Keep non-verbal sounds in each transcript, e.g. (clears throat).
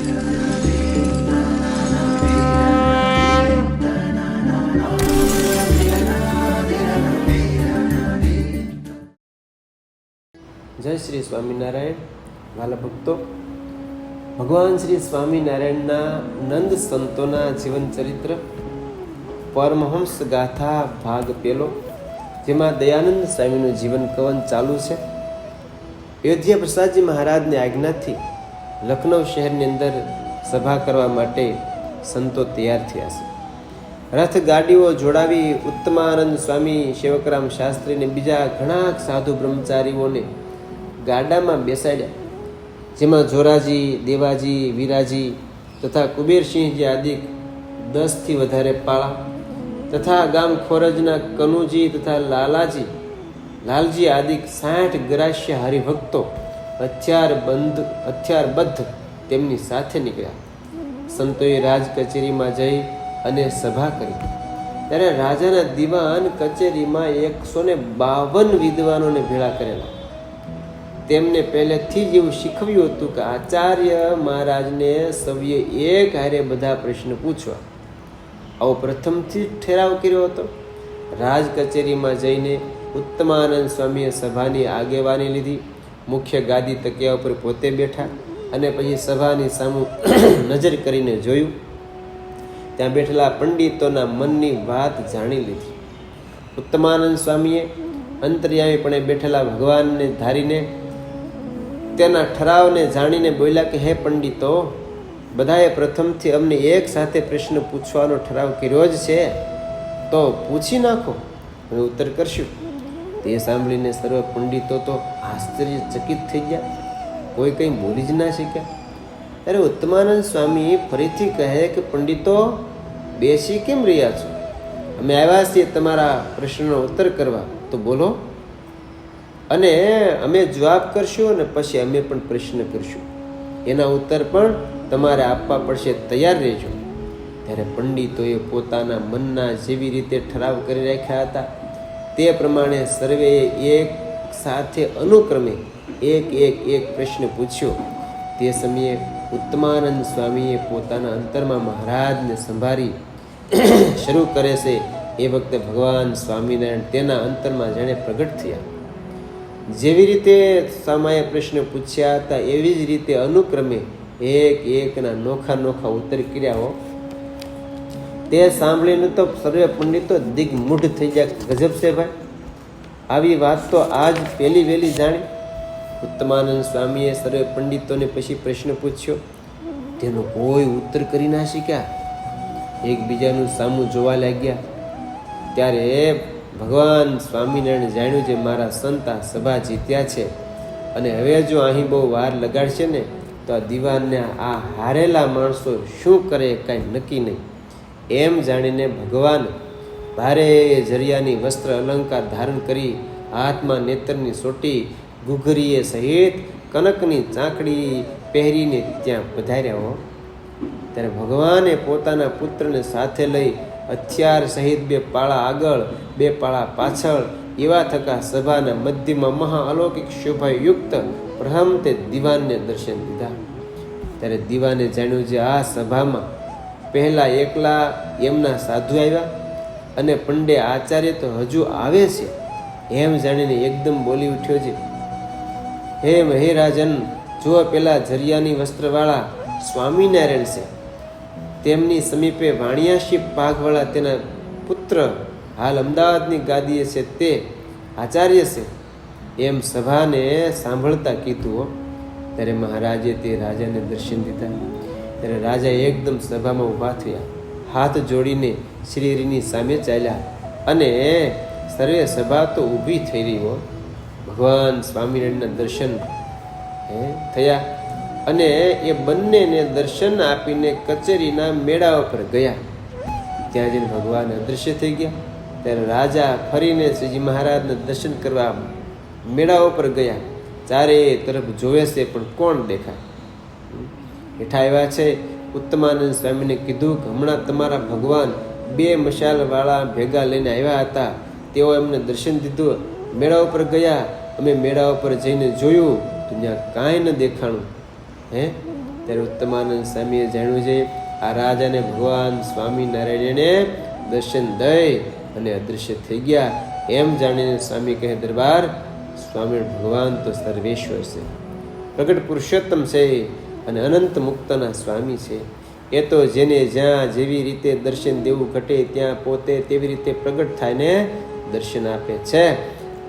જય શ્રી સ્વામિનારાયણ, વાલા ભક્તો. ભગવાન શ્રી સ્વામિનારાયણના નંદ સંતોના જીવન ચરિત્ર, પરમહંસ ગાથા ભાગ પેલો, જેમાં દયાનંદ સ્વામીનું જીવન કવન ચાલુ છે. અયોધ્યા પ્રસાદજી મહારાજની આજ્ઞાથી લખનૌ શહેરની અંદર સભા કરવા માટે સંતો તૈયાર થયા છે. રથ ગાડીઓ જોડાવી ઉત્તમાનંદ સ્વામી સેવકરામ શાસ્ત્રીને બીજા ઘણા સાધુ બ્રહ્મચારીઓને ગાડામાં બેસાડ્યા. જેમાં જોરાજી, દેવાજી, વીરાજી તથા કુબેરસિંહજી આદિ દસથી વધારે પાળા તથા ગામ ખોરજના કનુજી તથા લાલાજી, લાલજી આદિ સાઠ ગ્રાસ્ય હરિભક્તો હથિયાર બંધ, હથિયારબદ્ધ તેમની સાથે નીકળ્યા. સંતોએ રાજ કચેરીમાં જઈ અને સભા કરી. ત્યારે રાજાના દિવાન કચેરીમાં એકસો ને બાવન વિદ્વાનોને ભેળા કરેલા. તેમને પહેલેથી જ એવું શીખવ્યું હતું કે આચાર્ય મહારાજને સૌએ એક હારે બધા પ્રશ્ન પૂછવા. આવો પ્રથમથી જ ઠેરાવ કર્યો હતો. રાજ કચેરીમાં જઈને ઉત્તમાનંદ સ્વામીએ સભાની આગેવાની લીધી. મુખ્ય ગાદી તકિયા ઉપર પોતે બેઠા અને પછી સભાની સામું નજર કરીને જોયું. ત્યાં બેઠેલા પંડિતોના મનની વાત જાણી લીધી. ઉત્તમાનંદ સ્વામીએ અંતર્યામીપણે બેઠેલા ભગવાનને ધારીને તેના ઠરાવને જાણીને બોલ્યા કે, હે પંડિતો, બધાએ પ્રથમથી અમને એક સાથે પ્રશ્ન પૂછવાનો ઠરાવ કર્યો જ છે. તો પૂછી નાખો. અને ઉત્તર કરશું. તે સાંભળીને સર્વ પંડિતો તો આશ્ચર્યચકિત થઈ ગયા. કોઈ કંઈ બોલી જ ના શક્યા. ત્યારે ઉત્તમાનંદ સ્વામી ફરીથી કહે કે, પંડિતો, બેસી કેમ રહ્યા છો? અમે આવ્યા છીએ તમારા પ્રશ્નનો ઉત્તર કરવા. તો બોલો. અને અમે જવાબ કરશું અને પછી અમે પણ પ્રશ્ન કરશું. એના ઉત્તર પણ તમારે આપવા પડશે તૈયાર રહેજો. ત્યારે પંડિતોએ પોતાના મનના જેવી રીતે ઠરાવ કરી રાખ્યા હતા. તે પ્રમાણે સર્વેએ એક સાથે અનુક્રમે એક એક એક પ્રશ્ન પૂછ્યો. તે સમયે ઉત્તમાનંદ સ્વામીએ પોતાના અંતરમાં મહારાજને સંભાળી (clears throat) શરૂ કરે છે. એ વખતે ભગવાન સ્વામિનારાયણ તેના અંતરમાં જાણે પ્રગટ થયા. જેવી રીતે સામાએ પ્રશ્ન પૂછ્યા હતા, એવી જ રીતે અનુક્રમે એક એકના નોખા નોખા ઉત્તર કર્યા હો. તે સાંભળીને તો સર્વે પંડિતો દિગ્મૂઢ થઈ ગયા. ગજબ છે ભાઈ. આવી વાત તો આજ પહેલી વહેલી જાણી. ઉત્તમાનંદ સ્વામીએ સર્વે પંડિતોને પછી પ્રશ્ન પૂછ્યો, તેનો કોઈ ઉત્તર કરી ના શીખ્યા એકબીજાનું સામું જોવા લાગ્યા. ત્યારે ભગવાન સ્વામિનારાયણ જાણ્યું છે મારા સંતા સભા જીત્યા છે અને હવે જો અહીં બહુ વાર લગાડશે ને, તો આ દીવાનને આ હારેલા માણસો શું કરે કાંઈ નક્કી નહીં. એમ જાણીને ભગવાન ભારે જરિયાની વસ્ત્ર અલંકાર ધારણ કરી હાથમાં નેત્રની સોટી ઘૂઘરીએ સહિત કનકની ચાંકડી પહેરીને ત્યાં પધાર્યા હો. ત્યારે ભગવાને પોતાના પુત્રને સાથે લઈ હથિયાર સહિત બે પાળા આગળ, બે પાળા પાછળ એવા થકા સભાના મધ્યમાં મહા અલૌકિક શોભાયુક્ત પ્રથમ તે દિવાનને દર્શન દીધા. ત્યારે દીવાને જાણ્યું છે આ સભામાં પહેલા એકલા એમના સાધુ આવ્યા અને પંડે આચાર્ય તો હજુ આવે છે. એમ જાણીને એકદમ બોલી ઉઠ્યો છે. હે મહેરાજન જો પેલા જરિયાની વસ્ત્રવાળા સ્વામિનારાયણ છે. તેમની સમીપે વાણિયાશી પાઘવાળા તેના પુત્ર, હાલ અમદાવાદની ગાદીએ છે તે આચાર્ય છે. એમ સભાને સાંભળતા કીધું ત્યારે મહારાજે તે રાજાને દર્શન દીધા. ત્યારે રાજા એકદમ સભામાં ઊભા થયા. હાથ જોડીને શ્રીહરિની સામે ચાલ્યા અને સર્વે સભા તો ઊભી થઈ રહી હો. ભગવાન સ્વામિનારાયણના દર્શન થયા અને એ બંનેને દર્શન આપીને કચેરીના મેળા પર ગયા. ત્યાં જઈને ભગવાન અદૃશ્ય થઈ ગયા. ત્યારે રાજા ફરીને શ્રીજી મહારાજના દર્શન કરવા મેળા ઉપર ગયા. ચારે તરફ જોવે છે પણ કોણ દેખાય? હેઠા આવ્યા છે. ઉત્તમાનંદ સ્વામીને કીધું કે હમણાં તમારા ભગવાન બે મશાલવાળા ભેગા લઈને આવ્યા હતા. તેઓ એમને દર્શન દીધું. મેળા ઉપર ગયા. અમે મેળા ઉપર જઈને જોયું. તો ત્યાં કાંઈ ન દેખાણું. હે? ત્યારે ઉત્તમાનંદ સ્વામીએ જાણ્યું છે, આ રાજાને ભગવાન સ્વામિનારાયણને દર્શન દઈ અને અદૃશ્ય થઈ ગયા. એમ જાણીને સ્વામી કહે, દરબાર સ્વામી ભગવાન તો સર્વેશ્વર છે. પ્રગટ પુરુષોત્તમ છે. અને અનંત મુક્તના સ્વામી છે. એ તો જેને જ્યાં જેવી રીતે દર્શન દેવું ઘટે, ત્યાં પોતે તેવી રીતે પ્રગટ થાય ને દર્શન આપે છે.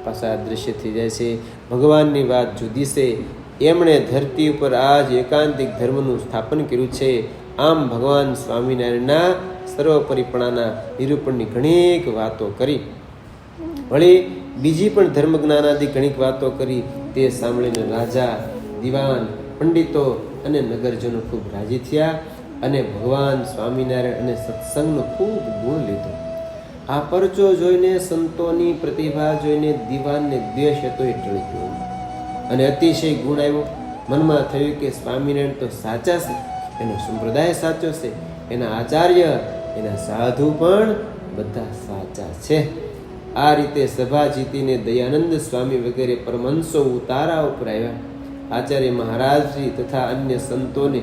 પાછા દ્રશ્ય થઈ જાય છે. ભગવાનની વાત જુદી છે. એમણે ધરતી ઉપર આજ એકાંતિક ધર્મનું સ્થાપન કર્યું છે. આમ ભગવાન સ્વામિનારાયણના સર્વપરિપણાના નિરૂપણની ઘણીક વાતો કરી. વળી બીજી પણ ધર્મ જ્ઞાનાદિ ઘણીક વાતો કરી. તે સાંભળીને રાજા, દિવાન પંડિતો અને નગરજનો ખૂબ રાજી થયા અને ભગવાન સ્વામિનારાયણ અને સત્સંગનો ખૂબ ગુણ લીધો. આ પરચો જોઈને સંતોની પ્રતિભા જોઈને દિવાનને દ્વેષ હતો એ ટળી ગયો. અને અતિશય ગુણ આવ્યો. મનમાં થયું કે સ્વામિનારાયણ તો સાચા છે, એનો સંપ્રદાય સાચો છે, એના આચાર્ય, એના સાધુ પણ બધા સાચા છે. આ રીતે સભા જીતીને દયાનંદ સ્વામી વગેરે પરમહંસો ઉતારા ઉપર આવ્યા. આચાર્ય મહારાજશ્રી તથા અન્ય સંતોને,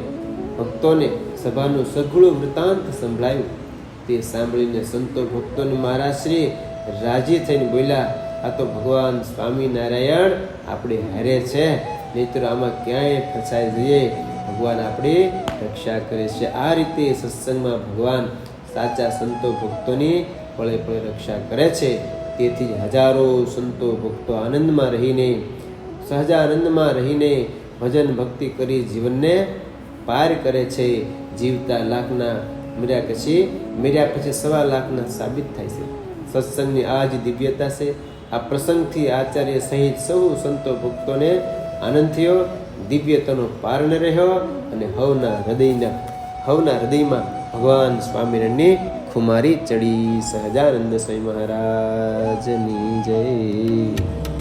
ભક્તોને સભાનું સઘળું વૃતાંત સંભળાયું. તે સાંભળીને સંતો ભક્તોને મહારાજશ્રી રાજી થઈને બોલ્યા, આ તો ભગવાન સ્વામિનારાયણ આપણે હારે છે, નહીતર આમાં ક્યાંય ફસાઈ જઈએ? ભગવાન આપણી રક્ષા કરે છે. આ રીતે સત્સંગમાં ભગવાન સાચા સંતો ભક્તોની પળે પળે રક્ષા કરે છે. તેથી હજારો સંતો ભક્તો આનંદમાં રહીને સહજાનંદમાં રહીને ભજન ભક્તિ કરી જીવનને પાર કરે છે. જીવતા લાખના મર્યા પછી મર્યા પછી સવા લાખના સાબિત થાય છે. સત્સંગની આ જ દિવ્યતા છે. આ પ્રસંગથી આચાર્ય સહિત સૌ સંતો ભક્તોને આનંદ થયો. દિવ્યતાનો પારણ રહ્યો અને હવના હૃદયના, હવના હૃદયમાં ભગવાન સ્વામિનારાયણની ખુમારી ચડી. સહજાનંદ સ્વામી મહારાજની જય.